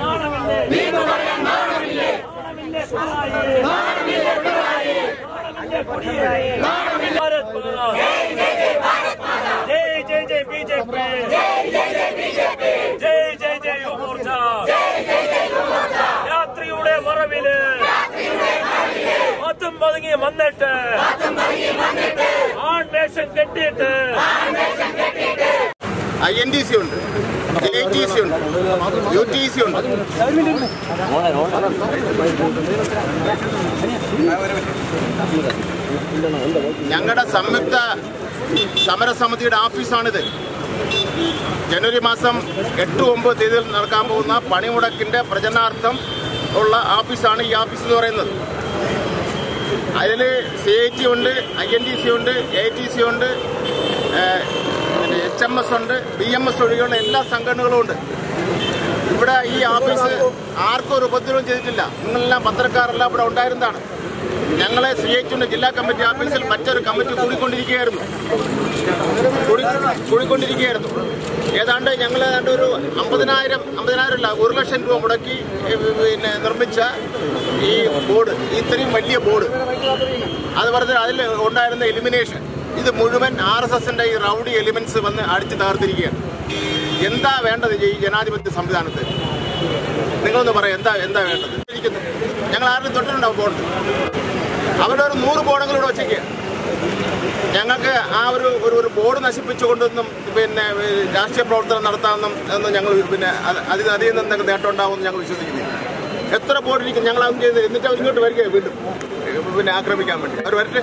நாடமில்லை நாடமில்லை நாடமில்லை പതുങ്ങി വന്നിട്ട്. ആൺവേഷം കെട്ടിയിട്ട്. ഐ എൻ ടി സി ഉണ്ട്. എ ഉണ്ട്. ഉണ്ട്. ഞങ്ങളുടെ സംയുക്ത സമരസമിതിയുടെ ഓഫീസാണിത്. ജനുവരി മാസം എട്ട് ഒമ്പത് തീയതിയിൽ നടക്കാൻ പോകുന്ന പണിമുടക്കിന്റെ പ്രചരണാർത്ഥം ഉള്ള ഓഫീസാണ് ഈ ഓഫീസ് എന്ന് പറയുന്നത്. അതിൽ സി ഐ ടി ഉണ്ട് ഐ എൻ ടി സി ഉണ്ട് എ ടി സി ഉണ്ട് എച്ച് എം എസ് ഉണ്ട് ബി എം എസ് ഒഴികെയുള്ള എല്ലാ സംഘടനകളും ഉണ്ട്. ഇവിടെ ഈ ഓഫീസ് ആർക്കും ഒരു ഉപദ്രവം ചെയ്തിട്ടില്ല. നിങ്ങളെല്ലാം പത്രക്കാരെല്ലാം ഇവിടെ ഉണ്ടായിരുന്നതാണ്. ഞങ്ങളെ സി ഐ ഉണ്ട് ജില്ലാ കമ്മിറ്റി ഓഫീസിൽ മറ്റൊരു കമ്മിറ്റി കൂടിക്കൊണ്ടിരിക്കുകയായിരുന്നു. കൂടി- കൂടിക്കൊണ്ടിരിക്കുകയായിരുന്നു ഏതാണ്ട് ഞങ്ങൾ ഏതാണ്ട് ഒരു അമ്പതിനായിരം അമ്പതിനായിരം അല്ല ഒരു ലക്ഷം രൂപ മുടക്കി പിന്നെ നിർമ്മിച്ച ഈ ബോർഡ് ഇത്രയും വലിയ ബോർഡ്. അത് പറഞ്ഞാൽ അതിൽ ഉണ്ടായിരുന്ന എലിമിനേഷൻ ഇത് മുഴുവൻ ആർ എസ് എസിന്റെ ഈ റൗഡി എലിമെന്റ്സ് വന്ന് അടിച്ചു തകർത്തിരിക്കുകയാണ്. എന്താ വേണ്ടത് ഈ ജനാധിപത്യ സംവിധാനത്തിൽ നിങ്ങളൊന്ന് പറയാം എന്താ എന്താ വേണ്ടത്? ഞങ്ങൾ ആരും തൊട്ടിട്ടുണ്ടാവും ബോർഡ്? അവരുടെ ഒരു നൂറ് ബോർഡുകളിവിടെ വെച്ചേക്കുക ഞങ്ങൾക്ക് ആ ഒരു ഒരു ഒരു ബോർഡ് നശിപ്പിച്ചുകൊണ്ടൊന്നും പിന്നെ രാഷ്ട്രീയ പ്രവർത്തനം നടത്താമെന്നും എന്ന് ഞങ്ങൾ പിന്നെ അത് അതിൽ അതിൽ നിന്ന് എന്തെങ്കിലും നേട്ടം ഉണ്ടാവുമെന്ന് ഞങ്ങൾ വിശ്വസിക്കുന്നില്ല. എത്ര ബോർഡ് ഇരിക്കും ഞങ്ങൾ അതും ചെയ്ത് എന്നിട്ട് അവർ ഇങ്ങോട്ട് വരിക വീണ്ടും. പിന്നെ ആക്രമിക്കാൻ വേണ്ടി. അവർ വരട്ടെ.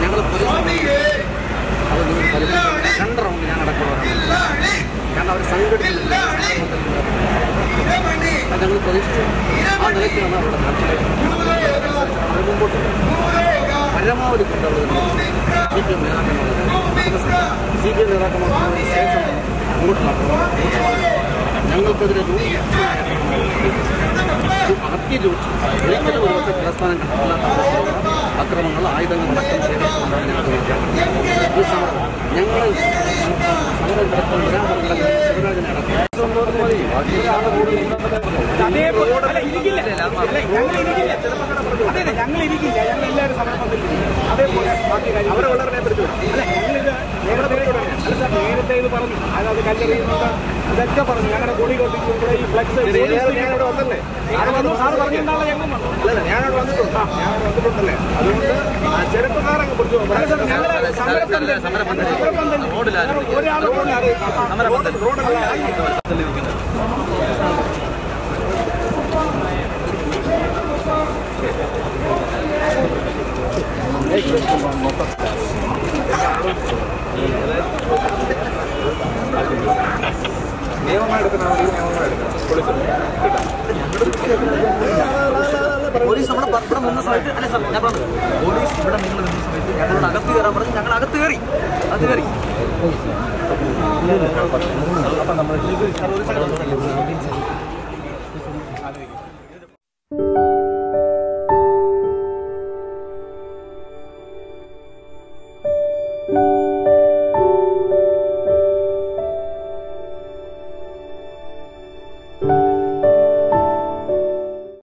ഞങ്ങൾ രണ്ട് റൗണ്ട് ഞാൻ നടക്കുന്നത് കാരണം അവർ സംഘടിച്ചില്ല അത് ഞങ്ങൾ പ്രതീക്ഷിച്ചു ആ നിലയ്ക്കാണ് അവിടെ നടത്തിയത് അത് മുമ്പോട്ട് പരമാവധി കൊണ്ടുള്ളത് സി പി എം നേതാക്കന്മാർ സി പി എം നേതാക്കന്മാർ ശേഷം അങ്ങോട്ട് ഞങ്ങൾക്കെതിരെ അതിരൂക്ഷം ഒരിക്കലും ഒരു ദിവസം പ്രസ്ഥാനം കണ്ടിട്ടില്ലാത്ത അക്രമങ്ങൾ ആയുധങ്ങൾ അടക്കം ചെയ്തിട്ടുണ്ടാകും ഞങ്ങൾക്ക് ഈ സമരം ഞങ്ങൾ സമരം വരാൻ ശിവരാജനെ അടക്കം. അല്ല ഞങ്ങൾ ഇരിക്കില്ല ഞങ്ങൾ എല്ലാവരും സമർപ്പത്തിൽ അതേപോലെ ബാക്കി കാര്യം അവരെ വളരെ അല്ല ഞങ്ങളിത് നേരത്തെ സാർ ഇത് പറഞ്ഞു അതായത് കല്ലെറിയുന്നത് ഇതൊക്കെ പറഞ്ഞു. ഞങ്ങളുടെ കൊടി കൊട്ടിക്കും ഇവിടെ ഈ ഫ്ലക്സ് വന്നു. സാറ് പറഞ്ഞിട്ടുണ്ടാവും ഞങ്ങൾ വന്നു. ഞാനവിടെ വന്നിട്ടുണ്ട്. വന്നിട്ടുണ്ടല്ലേ? അതുകൊണ്ട് ചെറുപ്പക്കാരങ്ങ് പിടിച്ചു. ഞങ്ങൾ സമരപ്പന്തൽ സമരപ്പന്തൽ ഒരാൾ റോഡിൽ റോഡല്ല പോലീസ് നമ്മുടെ ഇവിടെ നിന്ന സമയത്ത് അല്ല സാർ ഞാൻ പറഞ്ഞത്. പോലീസ് ഇവിടെ നിങ്ങൾ നിന്ന സമയത്ത് ഞങ്ങളുടെ അകത്ത് കയറാൻ പറഞ്ഞു ഞങ്ങൾ അകത്ത് കയറി. അത് കയറി. അപ്പം നമ്മൾ